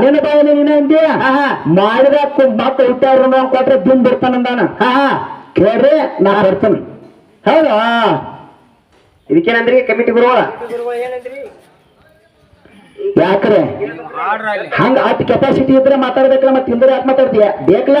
ನಿನ್ನ ಬಾಯಲ್ಲಿ ನೀನ ಅಂದಿ ಮಾಡಿದ ಮಕ್ಕಳು ಹುಟ್ಟಾರ ನಾವು ಕೊಟ್ರೆ ದಿನ ಬರ್ತಾನಂದಾನ ಕೇಳ್ರಿ ನಾ ಬರ್ತಾನೆ ಹೌದಾ ಇದಕ್ಕೇನಂದ್ರಿ ಕಮಿಟಿ ಗುರುಗಳ? ಯಾಕ್ರೆ? ಹಂಗ ಅಟ್ ಕೆಪಾಸಿಟಿ ಇದ್ರೆ ಮಾತಾಡ್ಬೇಕಲ್ಲ ಮತ್ತೆ ಇಂದ್ರೆ ಯಾಕೆ ಮಾತಾಡ್ತೀಯ? ಬೇಕಲ್ಲ?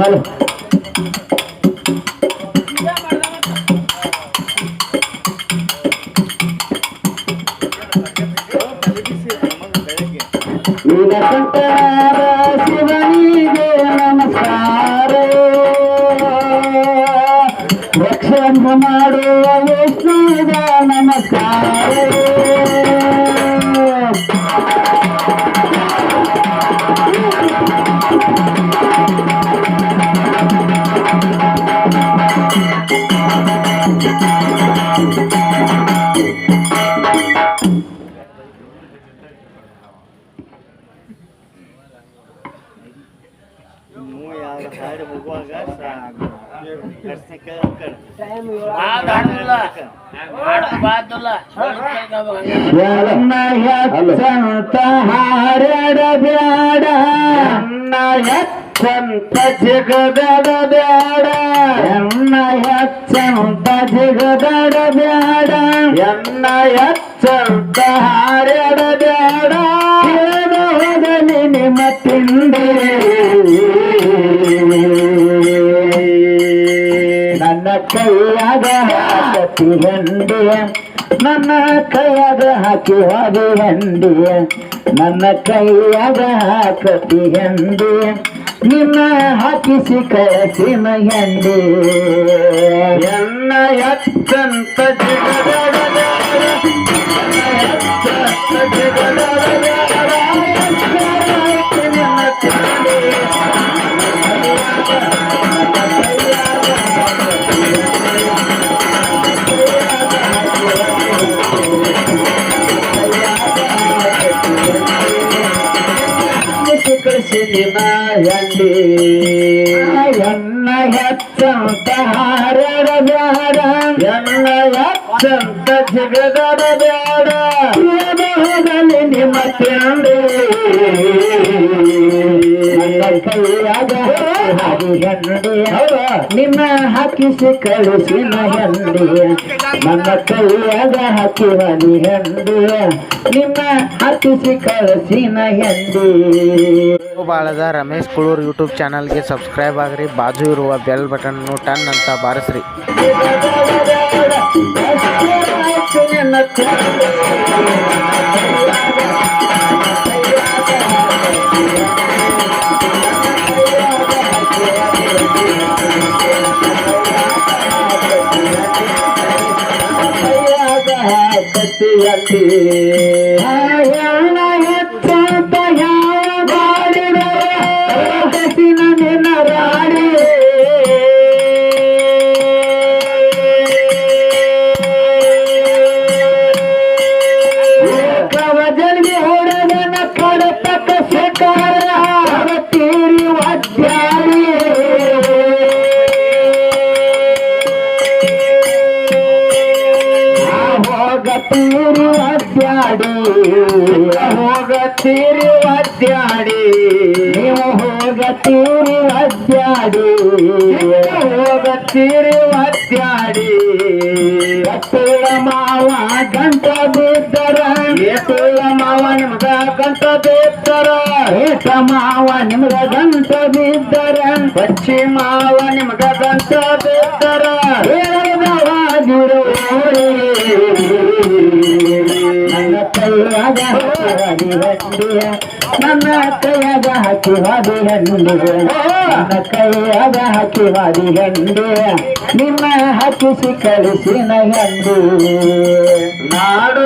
Hágalo. ಎಚ್ಚಂತ ಹಾರಡ ಬ್ಯಾಡ. ಎನ್ನ ಎಚ್ಚಂತ ಜಿಗದಡ ಬ್ಯಾಡ. ಎನ್ನ ಎಚ್ಚಂತ ಜಿಗದಡ ಬ್ಯಾಡ. ಎನ್ನ ಎಚ್ಚಂತ ಹಾರಡ ಬ್ಯಾಡ. ಏನು ಹೋಗಲಿ ನಿಮ್ಮ ತಿಂಡಿ. ಹೆಂಡಿ ನನ್ನ ಕೈಯಾಗ ಹಾಕಿ ಹೋಗಿ ಎಂಡಿಯ ನನ್ನ ಕೈಯಾಗ ಹಾಕತಿ ಎಂದಿಯ ನಿನ್ನ ಹಾಕಿಸಿ ಕಳಸಿನ ಎಂಡಿ ಎನ್ನ ಅತ್ಯಂತ ಜಿಗದಡ ಹಾರಡ ಬ್ಯಾಡ ಎನ್ನ ಹೆಚ್ಚಂತ ಜಿಗದಡ ಬ್ಯಾಡ ಏನು ನಿಮ್ಮ ನನ್ನ ಕೈಯಾಗ ಹಾಗೆ ಹೆಂಡಿ ನಿನ್ನ ಹಾಕಿಸಿ ಕಳಿಸಿನ ಹೆಂಡಿ ನನ್ನ ಕೈಯಾಗ ಹಾಕಿವ ಹನಿ ನಿಮ್ಮ ನಿನ್ನ ಹಾಕಿಸಿ ಕಳಿಸಿನ ಹೆಂಡಿ ಬಾಳದ ರಮೇಶ್ ಕುಳೂರ್ ಯೂಟ್ಯೂಬ್ ಚಾನಲ್ಗೆ ಸಬ್ಸ್ಕ್ರೈಬ್ ಆಗ್ರಿ. ಬಾಜು ಇರುವ ಬೆಲ್ ಬಟನ್ನು ಟನ್ ಅಂತ ಬಾರಿಸ್ರಿ. பட்டத்து அன்றே ಹೋಗತ್ತೀರಿ ಒದ್ದಾಡಿ ಎತ್ತುಳ ಮಾವ ಗಂಟ ಬಿದ್ದರ ಎತ್ತುಳ ಮಾವ ನಿಮ್ಗ ಗಂಟ ಬಿದ್ದರ ಏಟ ಮಾವ ನಿಮ್ಗ ಗಂಟ ಬಿದ್ದರ ಪಚ್ಚಿ ಮಾವ ನಿಮ್ಗ ಗಂಟ ಬಿದ್ದರ ನನ್ನ ಕೈಯಾಗ ಹಾಕಿ ನನ್ನ ಕೈಯಾಗ ಹಾಕಿ ಹಾದಿ ಹಂಡಿಯ ನಿನ್ನ ಹಾಕಿಸಿ ಕಳಿಸಿನ ಹಂಡಿ ನಾಡು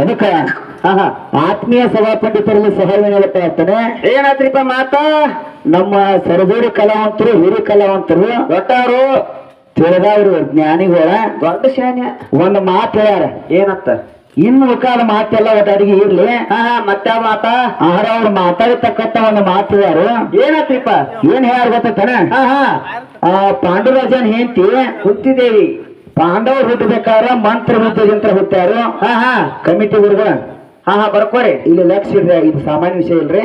ಅದಕ್ಕ ಆಹಾ ಆತ್ಮೀಯ ಸಭಾ ಪಂಡಿತರಲ್ಲಿ ಸಹ ಏನಪ್ಪ ಆಗ್ತಾನೆ ಏನಾದ್ರಿಪ್ಪ ಮಾತಾ? ನಮ್ಮ ಸರಜೋಡಿ ಕಲಾವಂತರು ಹಿರಿ ಕಲಾವಂತರು. ದೊಡ್ಡವರು? ತಿಳಿದವರು ಜ್ಞಾನಿಗಳ. ದೊಡ್ಡ ಶಾನ್ಯ ಒಂದು ಮಾತು ಹೇಳ್ಯಾರ. ಏನತ್ತ ಇನ್ನು ಮುಖಾದ ಮಾತೆಲ್ಲ ಒಟ್ಟು ಅಡಿಗೆ ಇರ್ಲಿ. ಮತ್ತೆ ಮಾತ? ಆಹಾರ ಅವ್ರು ಮಾತಾಡತಕ್ಕಂತ ಒಂದು ಮಾತು ಹೇಳ್ಯಾರು. ಏನತ್ರಿಪ್ಪ ಏನ್ ಹೇಳ್ಯಾರ ಗೊತ್ತಾನ ಪಾಂಡುರಾಜನ್ ಹೆಂಡತಿ ಹುಟ್ಟಿದೇವಿ ಪಾಂಡವರು ಹುಟ್ಟಬೇಕಾದ್ರ ಮಂತ್ರ ವಿದ್ಯೆಯಂತ್ರ ಹುಟ್ಟ್ಯಾರು? ಹಾ ಹಾ. ಕಮಿಟಿ ಹುಡುಗ ಹಾ ಹಾ ಬರ್ಕೋರಿ. ಇಲ್ಲಿ ಲಕ್ಷ ಇಡ್ರಿ ಇದು ಸಾಮಾನ್ಯ ವಿಷಯ ಇಲ್ರಿ?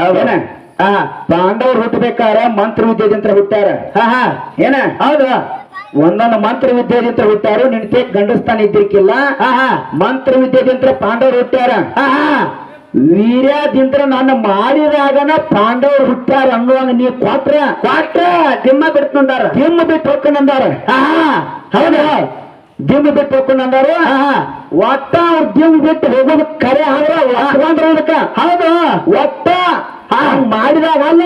ಹೌದೇನ ಹಾ ಪಾಂಡವ್ರು ಹುಟ್ಟಬೇಕಾದ್ರ ಮಂತ್ರ ವಿದ್ಯೆಯಂತ್ರ ಹುಟ್ಟ್ಯಾರ? ಹಾ ಹಾ. ಏನ? ಹೌದು. ಒಂದೊಂದು ಮಂತ್ರ ವಿದ್ಯೆಗಿಂತ ಹುಟ್ಟ್ಯಾರು ನಿನ್ತೆ ಗಂಡಸ್ತಾನ ಇದ್ದಿರ್ಕಿಲ್ಲ? ಹಾ ಹಾ. ಮಂತ್ರ ವಿದ್ಯೆಗಿಂತ ಪಾಂಡವ್ರು ಹುಟ್ಟ್ಯಾರ? ಹಾ ಹಾ. ವೀರ್ಯದಿಂದ್ರ ನಾನು ಮಾಡಿದಾಗನ ಪಾಂಡವರು ಹುಟ್ಟ್ಯಾರ ಅನ್ನುವಂಗ ನೀ ಕೊಟ್ರ ಕೊಟ್ರ ದಿಮ್ಮ ಬಿಡ್ತಂದಾರ ದಿಮ್ಮ ಬಿಟ್ಟು ಹೋಗ್ಕೊಂಡಂದಾರ ಹೌದು? ದಿಮ್ಮ ಬಿಟ್ಟು ಹೋಗ್ಕೊಂಡಂದಾರ ಒಟ್ಟ ಅವ್ರ ದಿಂಬು ಬಿಟ್ಟು ಹೋಗೋದು ಕರೆ ಆದ್ರ ಒಟ್ಕೊಂಡ್ರ ಅದಕ್ಕ. ಹೌದು. ಒಟ್ಟ ಮಾಡಿದಾಗ ಅಲ್ಲ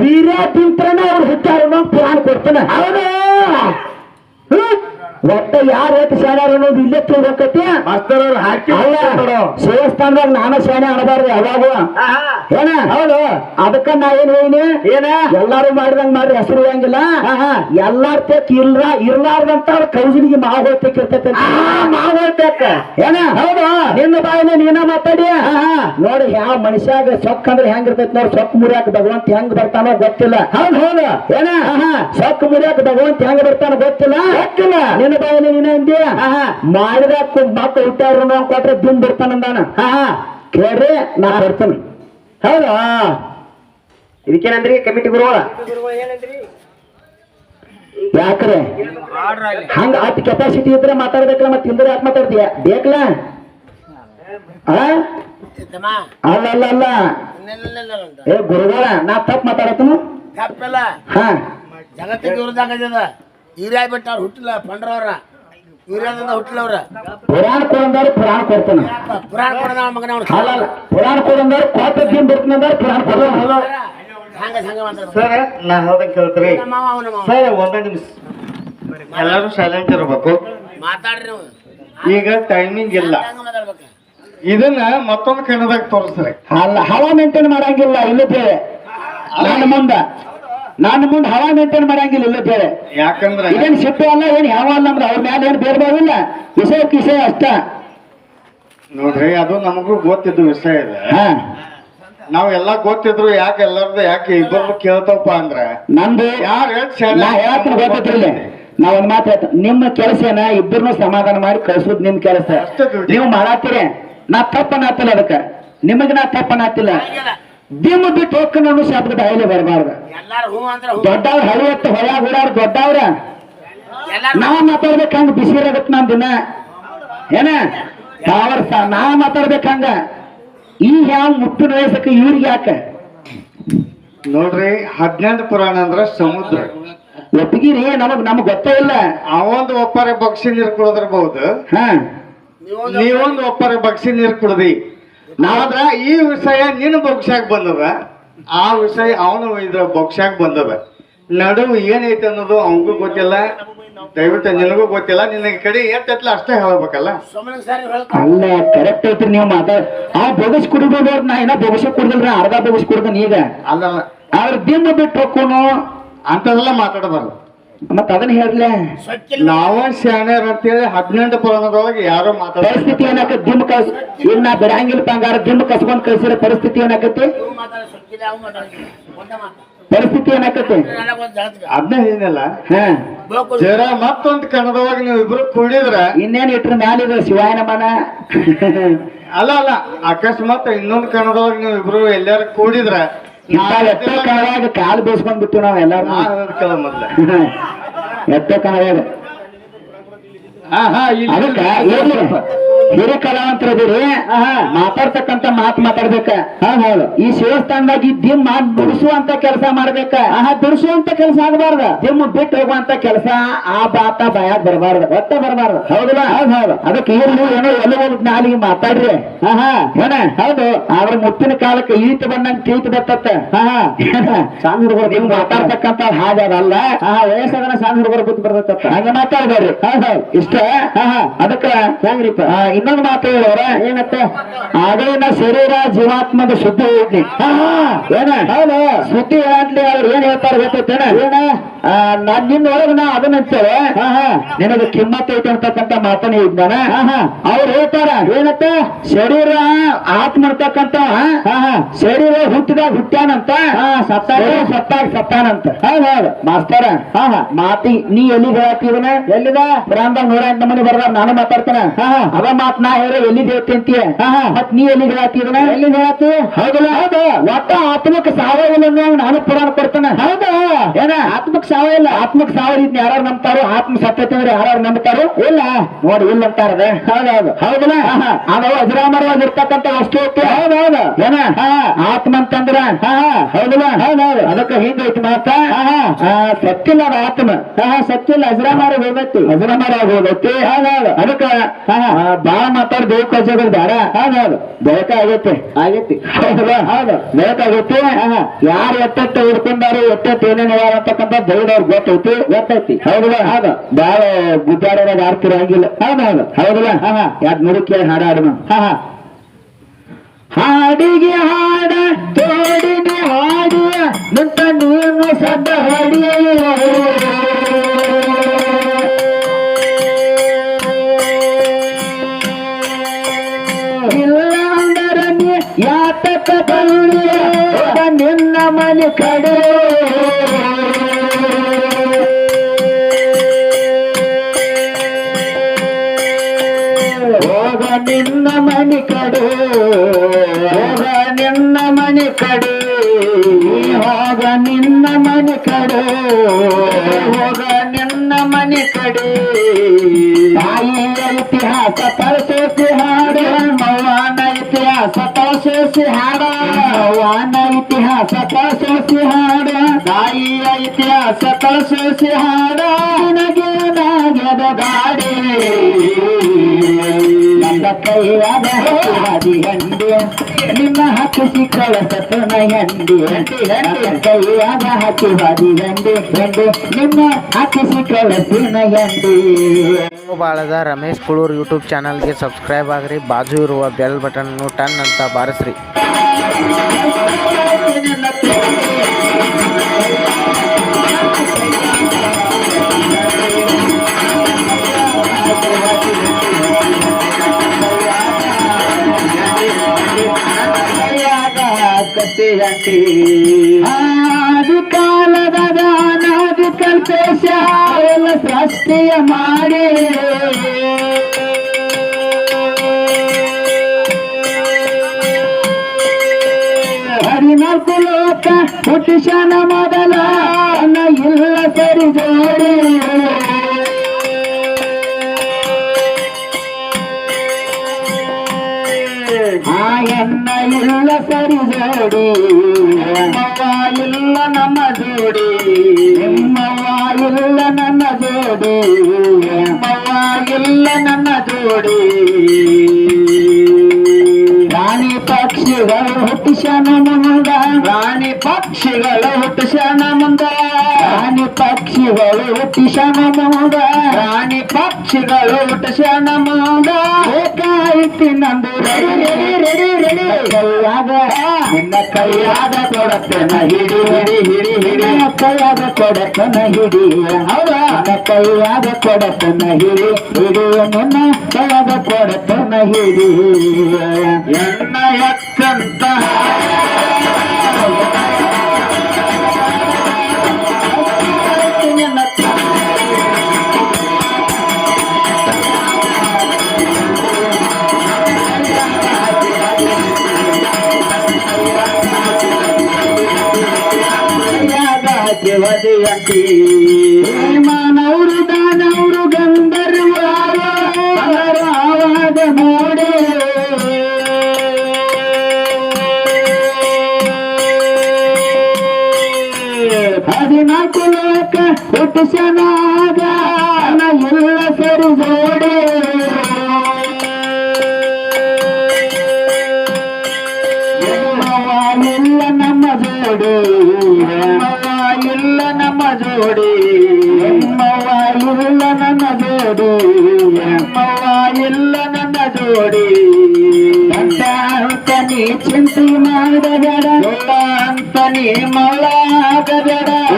ವೀರ್ಯದಿಂತ್ರನ ಅವ್ರು ಹುಟ್ಟಾರ ಪುರಾಣ ಕೊಡ್ತಾನೆ. ಹೌದು? ಒಟ್ಟ ಯಾರ ಶಾಣ್ಯಾರ ಅನ್ನೋದು ಇಲ್ಲೇ ತಿಳ್ಬೇಕತಿ ಮಾಸ್ತರ್ ಹಾಕಿ ಅಲ್ಲ ದೇವಸ್ಥಾನದಾಗ ನಾನು ಶಾಣೆ ಅಣಬಾರ್ದು ಯಾವಾಗ ಏನ? ಹೌದು. ಅದಕ್ಕ ನಾ ಏನ್ ಹೇಳಿನಿ? ಏನ? ಎಲ್ಲಾರು ಮಾಡಿದಂಗ ಮಾಡ್ರಿ ಹೆಸರು ಇರಂಗಿಲ್ಲ. ಎಲ್ಲಾರ ತೆಕ್ ಇಲ್ರ ಇರ್ಲಾರ್ದಂತ ಕೌಜಿನಿಗೆ ಮಾವು ಹೋಗ್ತಕ್ಕ ಇರ್ತೈತೆ ಮಾವು ಹೋಗ್ತಕ್ಕ ಏನ? ಹೌದು. ನಿನ್ನ ಬಾಯಿನ ನೀನ ಮಾತಾಡಿ. ನೋಡಿ ಯಾವ ಮನುಷ್ಯಾಗ ಸೊಕ್ಕ ಅಂದ್ರೆ ಹೆಂಗಿರ್ತೈತಿ ನೋಡಿ ಸೊಕ್ಕ ಮುರಿಯಾಕ ಭಗವಂತ ಹೆಂಗ್ ಬರ್ತಾನೋ ಗೊತ್ತಿಲ್ಲ. ಹೌದು ಹೌದು. ಏನ? ಸೊಕ್ಕ ಮುರಿಯಾಕ ಭಗವಂತ ಹೆಂಗ್ ಬರ್ತಾನೋ ಗೊತ್ತಿಲ್ಲ. ಗೊತ್ತಿಲ್ಲ. ನಿನ್ನ ನೀನ ಅಂದಿ ಮಾಡಿದ ಮಕ್ಕಳು ಹುಟ್ಟಾರ ನಾವು ಕೊಟ್ರೆ ದಿನ್ ಬರ್ತಾನಂದಾನ ಕೇಳ್ರಿ ನಾ ಬರ್ತಾನೆ. ಹೌದಾ. ಇದಕ್ಕೇನಂದ್ರಿ ಕಮಿಟಿ ಗುರುಗಳ? ಯಾಕ್ರೆ? ಹಂಗ ಅಟ್ ಕೆಪಾಸಿಟಿ ಇದ್ರೆ ಮಾತಾಡ್ಬೇಕಲ್ಲ ಮತ್ತೆ ಹಿಂದ್ರೆ ಯಾಕೆ ಮಾತಾಡ್ತೀಯ? ಬೇಕಲ್ಲ ಆ? ಅಲ್ಲ ಅಲ್ಲ ಅಲ್ಲ ಏ ಗುರುಗಳ ನಾ ತಪ್ಪು ಮಾತಾಡತ್ತನು? ತಪ್ಪಲ್ಲ. ಹಾ. ಜಗತ್ತಿಗೆ ಇವ್ರದಾಗದ ಹಿರಿಯ ಬೆಟ್ಟ ಅವ್ರು ಹುಟ್ಟಿಲ್ಲ ಪಂಡ್ರವ್ರ ಹಿರಿಯದಿಂದ ಹುಟ್ಟಿಲ್ಲ ಅವ್ರ. ಪುರಾಣ ಕೊಡಂದವ್ರು ಪುರಾಣ ಕೊಡ್ತಾನೆ. ಪುರಾಣ ಕೊಡದ ಮಗನ ಅವ್ನು. ಅಲ್ಲ ಅಲ್ಲ ಪುರಾಣ ಕೊಡಂದವ್ರು ಕೊಟ್ಟ ದಿನ ಬಿಡ್ತಾನಂದ್ರೆ ಪುರಾಣ ಕೊಡೋದು ಹಂಗ ಹಂಗ ಮಾತಾಡ. ಸರ್ ನಾ ಹೇಳ್ದಂಗೆ ಕೇಳ್ತೀರಿ. ಸರ್ ಒಂದೇ ನಿಮಿಷ. ಎಲ್ಲರೂ ಸೈಲೆಂಟ್ ಇರ್ಬೇಕು. ಮಾತಾಡ್ರಿ ನೀವು. ಈಗ ಟೈಮಿಂಗ್ ಇಲ್ಲ. ಇದನ್ನ ಮತ್ತೊಂದು ಕನ್ನಡದಾಗ ತೋರಿಸ್ತಾರೆ ಅಲ್ಲ ಹವಾ ಮೇಂಟೈನ್ ಮಾಡಂಗಿಲ್ಲ ಇಲ್ಲಿ ಬೇರೆ ನನ್ನ ಮುಂದ. ನನ್ನ ಮುಂದೆ ಹವಾ ಮೇಂಟೈನ್ ಮಾಡಂಗಿಲ್ಲ ಇಲ್ಲ ಬೇರೆ. ಯಾಕಂದ್ರೆ ಇದೇನ್ ಸಿಪ್ಪೆ ಅಲ್ಲ ಏನ್ ಯಾವ ಅಲ್ಲ ನಮ್ದು ಅವ್ರ ಮ್ಯಾಲ ಏನ್ ಬೇರೆ ಇಲ್ಲ? ವಿಷಯ ವಿಷಯ ಅಷ್ಟ. ನೋಡ್ರಿ ಅದು ನಮಗೂ ಗೊತ್ತಿದ್ದು ವಿಷಯ ಇದೆ. ಹಾ. ನಾವ್ ಎಲ್ಲಾ ಗೊತ್ತಿದ್ರು ಯಾಕೆ ಎಲ್ಲಾರ್ದು ಯಾಕೆ ಇಬ್ಬರು ಕೇಳ್ತಪ್ಪ ಅಂದ್ರೆ ನಂದು ಯಾರು ಎಷ್ಟು ನಾ ಹೇಳತ್ತೀನಿ ಗೊತ್ತಿಲ್ಲ ನಾ ಒಂದ್ ಮಾತು ಹೇಳ್ತ ನಿಮ್ಮ ಕೆಲಸನ ಇಬ್ಬರನ್ನು ಸಮಾಧಾನ ಮಾಡಿ ಕಳ್ಸೋದು ನಿಮ್ ಕೆಲಸ. ನೀವು ಮಾಡತ್ತೀರಿ ನಾ ತಪ್ಪನಾತಿಲ್ಲ ಅದಕ್ಕ. ನಿಮಗ್ ನಾ ತಪ್ಪನಾತಿಲ್ಲ ದಿಮ್ಮ ಬಿಟ್ಟು ಹೋಗ್ಕೊಂಡು ನಾನು ಶಬ್ದ ಬಾಯಿಲೆ ಬರಬಾರ್ದು. ಎಲ್ಲಾರು ಹೂ ಅಂದ್ರೆ ದೊಡ್ಡವ್ರ ಹಳಿ ಎತ್ತು ಹೊಳ ಓಡಾರ ದೊಡ್ಡವ್ರ ನಾವ್ ಮಾತಾಡ್ಬೇಕು ಹಂಗ ಬಿಸಿ ಇರಗತ್ ನಮ್ ದಿನ. ಏನ? ಸಾ ನಾ ಮಾತಾಡ್ಬೇಕು ಹಂಗ. ಈ ಯಾವ ಮುಟ್ಟಿನ ವಯಸ್ಸಕ್ಕೆ ಇವ್ರಿಗೆ ಯಾಕ? ನೋಡ್ರಿ ಹದಿನೆಂಟು ಪುರಾಣ ಅಂದ್ರ ಸಮುದ್ರ. ಒಪ್ಪಿಗಿರಿ ನಮಗ್ ನಮಗ್ ಗೊತ್ತೇ ಇಲ್ಲ. ಅವೊಂದು ಒಪ್ಪರೆ ಬಗ್ಸಿ ನೀರು ಕುಡಿದಿರ್ಬಹುದು. ಹಾ. ನೀವೊಂದು ನೀವೊಂದು ಒಪ್ಪರೆ ಬಗ್ಸಿ ನೀರು ಕುಡ್ದಿ. ಆದ್ರ ಈ ವಿಷಯ ನಿನ್ನ ಬೊಗ್ಸಾಗ ಬಂದದ. ಆ ವಿಷಯ ಅವನು ಇದ್ರ ಬೊಗ್ಸಾಗ ಬಂದದ. ನಡುವು ಏನೈತೆ ಅನ್ನೋದು ಅವನಿಗೂ ಗೊತ್ತಿಲ್ಲ. ದಯವಿಟ್ಟು ನಿನಗೂ ಗೊತ್ತಿಲ್ಲ. ನಿನ್ನ ಕಡೆ ಎಟ್ಟೆತ್ಲ ಅಷ್ಟೇ ಹೇಳ್ಬೇಕಲ್ಲ. ಅಲ್ಲ ಕರೆಕ್ಟ್ ಐತ್ರಿ ನೀವು ಮಾತಾಡ ಆ ಬೊಗಸ್ ಕುಡಿಬೋದು ನಾ ಏನ ಬೊಗಸ ಕುಡ್ದಿಲ್ರ ಅರ್ಧ ಬೊಗಸ್ ಕುಡ್ದನ್ ಈಗ ಅಲ್ಲ ಅದ್ರ ದಿನ ಬಿಟ್ಟು ಹೋಗ್ಕೋನು. ಅಂಥದೆಲ್ಲ ಮಾತಾಡಬಾರ್ದು. ಮತ್ತ ಅದನ್ನ ಹೇಳ್ಲೆ ನಾವ ಅಂತ ಹೇಳಿ ಹದಿನೆಂಟು ಪುರಾಣದೊಳಗೆ ಯಾರು ಮಾತಾಡ ಪರಿಸ್ಥಿತಿ ಏನಾಕತ್ ದಿಮ್ ಕಸ್ ಇನ್ನ ನಾ ಬಿಡಂಗಿಲ್ಲ ಬಂಗಾರ ದಿಮ್ ಕಸ್ಕೊಂಡ್ ಕಳ್ಸಿರೋ ಪರಿಸ್ಥಿತಿ ಏನಾಕತಿ ಪರಿಸ್ಥಿತಿ ಏನಾಕತಿ ಅದನ್ನ ಏನಿಲ್ಲ ಹಾ. ಮತ್ತೊಂದ್ ಜರ ಮತ್ತೊಂದು ಕನ್ನಡದೊಳಗೆ ನೀವು ಇಬ್ರು ಕೂಡಿದ್ರ ಇನ್ನೇನ್ ಇಟ್ರ ಮ್ಯಾಲಿದ ಶಿವಾಯನ ಮನ ಅಲ್ಲ ಅಲ್ಲ ಅಕಸ್ಮಾತ್ ಇನ್ನೊಂದು ಕಣದೊಳಗೆ ನೀವು ಇಬ್ರು ಎಲ್ಲಾರು ಕೂಡಿದ್ರ ಎತ್ತ ಕಣದಾಗ ಕಾಲು ಬೇಸ್ಕೊಂಡ್ ಬಿಟ್ಟು ನಾವ್ ಎಲ್ಲಾರು ಎತ್ತ ಕಣದಾಗ ಹಾ ಅದಕ್ಕ ಹಿರಿ ಕಲಾವಂತರದಿರಿ ಮಾತಾಡ್ತಕ್ಕಂತ ಮಾತು ಮಾತಾಡ್ಬೇಕ. ಹೌದು. ಈ ಶಿವಸ್ಥಾನದಾಗ ಈ ದಿಮ್ಮ ಬಿಡಿಸುವಂತ ಕೆಲಸ ಮಾಡ್ಬೇಕ. ಆಹಾ ದುಡಿಸುವಂತ ಕೆಲಸ ಆಗಬಾರ್ದ. ದಿಮ್ಮ ಬಿಟ್ಟು ಹೋಗುವಂತ ಕೆಲಸ ಆ ಬಾತ ಭಯ ಬರಬಾರ್ದ ಒತ್ತ ಬರಬಾರ್ದು. ಹೌದಲ್ಲ? ಹೌದು ಹೌದು. ಅದಕ್ಕೆ ಏನು ಏನೋ ಎಲ್ಲ ನಾಲಿಗೆ ಮಾತಾಡ್ರಿ. ಆಹಾ. ಏನ? ಹೌದು. ಆದ್ರ ಮುತ್ತಿನ ಕಾಲಕ್ಕೆ ಈತ ಬಂದಂಗ ತೀತ ಬರ್ತತ್ತ. ಸಣ್ಣ ಹುಡುಗರು ಮಾತಾಡ್ತಕ್ಕಂತ ಹಾಜರಲ್ಲ ವಯಸ್ಸಾದನ ಸಣ್ಣ ಹುಡುಗರು ಬಿದ್ದು ಬರ್ತತ್ತ ಹಂಗ ಮಾತಾಡ್ಬೇಡ್ರಿ. ಹೌದು ಇಷ್ಟ? ಹಾ ಅದಕ್ಕ ಹೆಂಗ್ರಿಪ್ಪ? ಇನ್ನೊಂದು ಮಾತು ಹೇಳೋರ? ಏನತ್ತ? ಆಗಳಿನ ಶರೀರ ಜೀವಾತ್ಮದ ಶುದ್ಧಿ ಹೋಗಿ ಏನ? ಹೌದು. ಸುದ್ದಿ ಹೇಳಿ ಅವ್ರು ಏನ್ ಹೇಳ್ತಾರೆ ಗೊತ್ತೇನ ಏನ? ನಾನ್ ನಿನ್ನ ಒಳಗ ನಾ ಅದನ್ನ ಅಂತೇವೆ ನಿನಗ ಕಿಮ್ಮತ್ ಐತೆ ಅಂತಕ್ಕಂತ ಮಾತನೇ ಇದ್ದಾನ? ಅವ್ರು ಹೇಳ್ತಾರ ಏನತ್ತ? ಶರೀರ ಆತ್ಮ ಅಂತಕ್ಕಂತ ಶರೀರ ಹುಟ್ಟಿದಾಗ ಹುಟ್ಟ್ಯಾನಂತ? ಸತ್ತಾಗ. ಸತ್ತಾಗ ಸತ್ತಾನಂತ. ಹೌದ್ ಮಾಸ್ತರ ಮಾತಿ ನೀ ಎಲ್ಲಿ ಹೇಳತ್ತೀವನ ಎಲ್ಲಿದ? ಪುರಾಣದಾಗ ನೂರ ಎಂಟು ಮನೆ ಬರ್ದಾರ ನಾನು ಅವ ಅದ ಮಾತ್ ನಾ ಹೇಳ ದೇವತೆ ಹೇಳ್ತಂತೀಯ ಮತ್ ನೀ ಎಲ್ಲಿ ಹೇಳತ್ತೀವನ ಎಲ್ಲಿ ಹೇಳತ್ತಿ ಹೌದಲ್ಲ? ಹೌದ. ಒಟ್ಟ ಆತ್ಮಕ್ ಸಾವಯವ ನಾನು ಪುರಾಣ ಕೊಡ್ತಾನೆ. ಹೌದ. ಏನ? ಆತ್ಮಕ್ ಸಾವ ಇಲ್ಲ. ಆತ್ಮಕ್ ಸಾವ ಇದ್ನ ಯಾರು ನಂಬ್ತಾರೋ ಆತ್ಮ ಸತ್ಯತೆ ಅಂದ್ರೆ ಯಾರು ನಂಬ್ತಾರೋ? ಇಲ್ಲ. ನೋಡಿ ಇಲ್ಲ ಅಂತಾರದ ಹೌದೌದು. ಹೌದಲ್ಲ? ಅದು ಅಜರಾಮರವಾಗಿರ್ತಕ್ಕಂಥ ವಸ್ತು ಹೌದ ಹೌದೌದು. ಏನ? ಆತ್ಮ ಅಂತಂದ್ರ? ಹೌದಲ್ಲ? ಹೌದೌದು. ಅದಕ್ಕೆ ಹಿಂಗೈತಿ ಮಾತ ಸತ್ಯ ಅದು ಆತ್ಮ. ಅಜರಾಮರ ಅಜರಾಮಾರ ಹೋಗೈತಿ ಅಜರಾಮಾರ ಹೋಗೈತಿ ಹೌದೌದು. ಅದಕ್ಕ ಬಾಳ ಮಾತಾಡಿ ದೇವ್ ಕಳ್ಸೋದ್ರ ಬೇಡ. ಹೌದೌದು ಬೆಳಕ ಆಗುತ್ತೆ ಆಗೈತಿ. ಹೌದಲ್ಲ ಹೌದು. ಬೆಳಕ ಆಗೈತಿ ಯಾರು ಎತ್ತೆತ್ತ ಹಿಡ್ಕೊಂಡಾರು ಎತ್ತೆತ್ತ ಏನೇನು ಅಂತಕ್ಕಂತ ಅಂತಕ್ಕಂಥ ಗೊತ್ತೈತಿ? ಗೊತ್ತೈತಿ. ಹೌದಲ್ಲ ಹೌದು. ಬಾಳ ಗುದ್ದಾಡೋದಾಗ ಆಡ್ತಿರಂಗಿಲ್ಲ ಹೌದೌದು ಹೌದಲ್ಲ ಯಾಕೆ ನೋಡಿ ಕೇಳಿ ಹಾಡ ಹಾಡೋಣ ಹಾ ಹಾ. ಹಾಡಿಗೆ ಹಾಡ ತೋಡಿಗೆ ಹಾಡಿ ನಿಂತ ನೀನು ಸದ್ದ ಹಾಡಿ ಯಾತಕ ನಿನ್ನ ಮನೆ ಕಡೆ? ಹೋಗ ನಿನ್ನ ಮನೆ ಕಡೆ, ಹೋಗ ನಿನ್ನ ಮನೆ ಕಡೆ. ಹೋಗ ನಿನ್ನ ಮನೆ ಕಡೆ, ಹೋಗ ನಿನ್ನ ಮನೆ ಕಡೆ. ತಾಯಿಯ ಇತಿಹಾಸ ಪರಿಸೋಸಿ ಹಾಡ, ಮೌವಾನ ಇತಿಹಾಸ ಪರಿಸೋಸಿ ಹಾಡ ವಾನ ಇತಿಹಾಸ ಸೋಸಿ ಹಾಡ ತಾಯಿಯ ಇತಿಹಾಸ ಸೋಸಿ ಹಾಡ ನನಗೆ ನಾಗದ ಗಾಡಿ ನನ್ನ ಕೈಯಾದ ಹಾದಿ ಹೆಂಡಿ ನಿಮ್ಮ ಹಾಕಿಸಿ ಸಿಕ್ಕಳ ಸತನ ಹೆಂಡಿ ಕೈಯಾದ ಹಾಕಿ ಹಾದಿ ಹಂಡಿ ಹಂಡಿ ನಿಮ್ಮ ಹತ್ತು ಸಿಕ್ಕಳ ಸತನ ಹಂಡಿ ಬಾಳದ ರಮೇಶ್ ಕುಳೂರ್ ಯೂಟ್ಯೂಬ್ ಚಾನಲ್ಗೆ ಸಬ್ಸ್ಕ್ರೈಬ್ ಆಗ್ರಿ. ಬಾಜು ಇರುವ ಬೆಲ್ ಬಟನ್ ಟನ್ ಅಂತ ಬಾರಿಸ್ರಿ. ಆದಿ ಕಾಲದ ಅನಾದಿ ಕಲ್ಪೇಶ ಎಲ್ಲ ಸೃಷ್ಟಿಯ ಮಾಡಿ. ಹದಿನಾಲ್ಕು ಲೋಕ ಹುಟ್ಟಿಸನ ಮೊದಲ ಇಲ್ಲ ಸರಿ ಜೋಡಿ. ಇಲ್ಲ ಸರಿ ಜೋಡಿ ನಿಮ್ಮವ್ವ ಇಲ್ಲ ನಮ್ಮ ಜೋಡಿ ನಿಮ್ಮವ್ವ ಇಲ್ಲ ನನ್ನ ಜೋಡಿ ನಿಮ್ಮವ್ವ ಇಲ್ಲ ನನ್ನ ಜೋಡಿ ರಾಣಿ ಪಕ್ಷಿಗಳು ಹುಟ್ಟಿಸನ ಮುಂದ ರಾಣಿ ಪಕ್ಷಿಗಳು ಹುಟ್ಟಿಸನ ಮುಂದ ರಾಣಿ ಪ್ರಾಣಿ ಪಕ್ಷಿಗಳು ಹುಟ್ಟಿಸನ ಮುಂದ ಪ್ರಾಣಿ ಪಕ್ಷಿಗಳು ಹುಟ್ಟಿಸನ ಮುಂದ ಬೇಕಾಯ್ತಿ ನಂದು ರೆಡಿ ರೆಡಿ ರೆಡಿ ರೆಡಿ. ಕೈಯಾಗ ನಿನ್ನ ಕೈಯಾಗ ಕೊಡತನ ಹಿಡಿ ಹಿಡಿ ಹಿಡಿ ಹಿಡಿ. ಕೈಯಾಗ ಕೊಡತನ ಹಿಡಿ. ಹೌದಾ? ಕೈಯಾಗ ಕೊಡತನ ಹಿಡಿ ಹಿಡಿ ನಿನ್ನ ಕೈಯಾಗ ಕೊಡತನ ಹಿಡಿ. ಎನ್ನ ಎಕ್ಕಂತ ದೇವದೇಯಂತಿ ಮಾನವರು ದಾನವರು ಗಂಧರ್ವಾದ ಮೋಡೆ. ಹದಿನಾಲ್ಕು ಲೋಕ ಹುಟ್ಟಿಸನಾಗ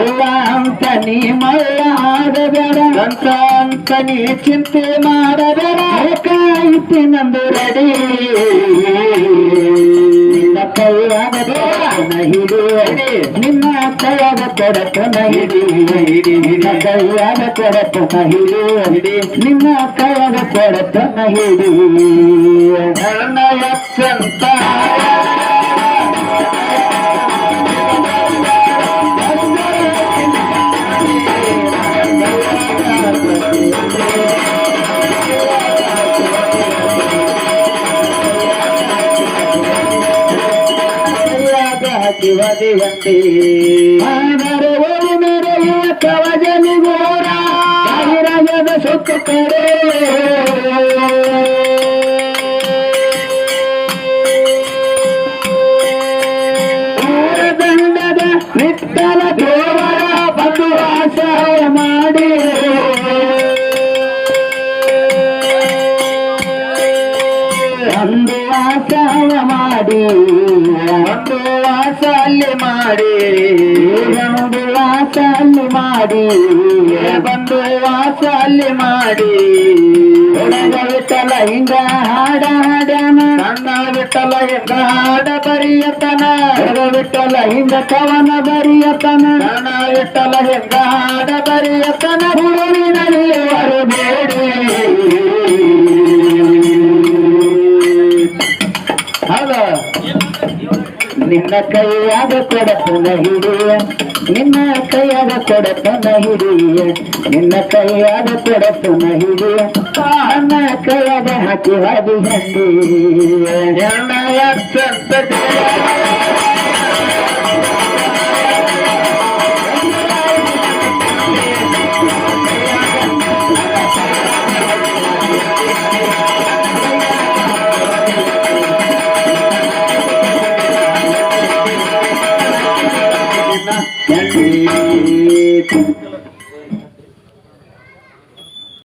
ಇಲ್ಲ ಅಂತ ನೀ ಮಳ ಆಗಬೇಡ ಅಂತ ಅಂತ ನೀ ಚಿಂತೆ ಮಾಡಬೇಡ. ಕಾಯ್ತಿ ನಂದು ರೆಡಿ. ನಿನ್ನ ಕೈಯಾಗ ಕೊಡತನ ಹಿಡಿ ನಿನ್ನ ಕೈಯಾಗ ಕೊಡತನ ಹಿಡಿ ನಿನ್ನ ಕೈಯಾಗ ಕೊಡತನ ಹಿಡಿ ಹಿಡಿ ನಿನ್ನ ಕೈಯಾಗ ಕೊಡತನ ಹಿಡಿ ನನ್ನ ಎಕ್ಕಂತ ಶಿವದೇವಂತೆ ಮೆರೆಯುವ ಕವಜನಿಗೋರ ಬಹಿರಂಗದ ಸೊತ್ತು ಕಡೆ ವಾಸವ ಮಾಡಿ ಒಂದು ವಾಸ ಅಲ್ಲಿ ಮಾಡಿ ಒಂದು ವಾಸ ಅಲ್ಲಿ ಮಾಡಿ ಒಂದು ವಾಸ ಅಲ್ಲಿ ಮಾಡಿ ಹುಡುಗ ವಿಠಲ ಹಿಂಗ ಹಾಡ ಹಾಡ್ಯಾನ ಸಣ್ಣ ವಿಠಲ ಹಿಂಗ ಹಾಡ ಬರಿಯತನ ಹುಡುಗ ವಿಠಲ ಹಿಂಗ ಕವನ ಬರಿಯತನ ಸಣ್ಣ ವಿಠಲ ಹಿಂಗ ಹಾಡ ಬರಿಯತನ ಹುಡುಗಿನಲ್ಲಿ ಬರಬೇಡಿ ನಿನ್ನ ಕೈಯಾಗ ಕೊಡತನ ಹಿಡಿಯ ನಿನ್ನ ಕೈಯಾಗ ಕೊಡತನ ಹಿಡಿಯ ನಿನ್ನ ಕೈಯಾಗ ಕೊಡತನ ಹಿಡಿಯ ನನ್ನ ಕೈಯಾಗ ಹಾಕಿ ಹಾದಿ ಹಂಡಿ ಎಣ್ಣ ಎತ್ತಂತ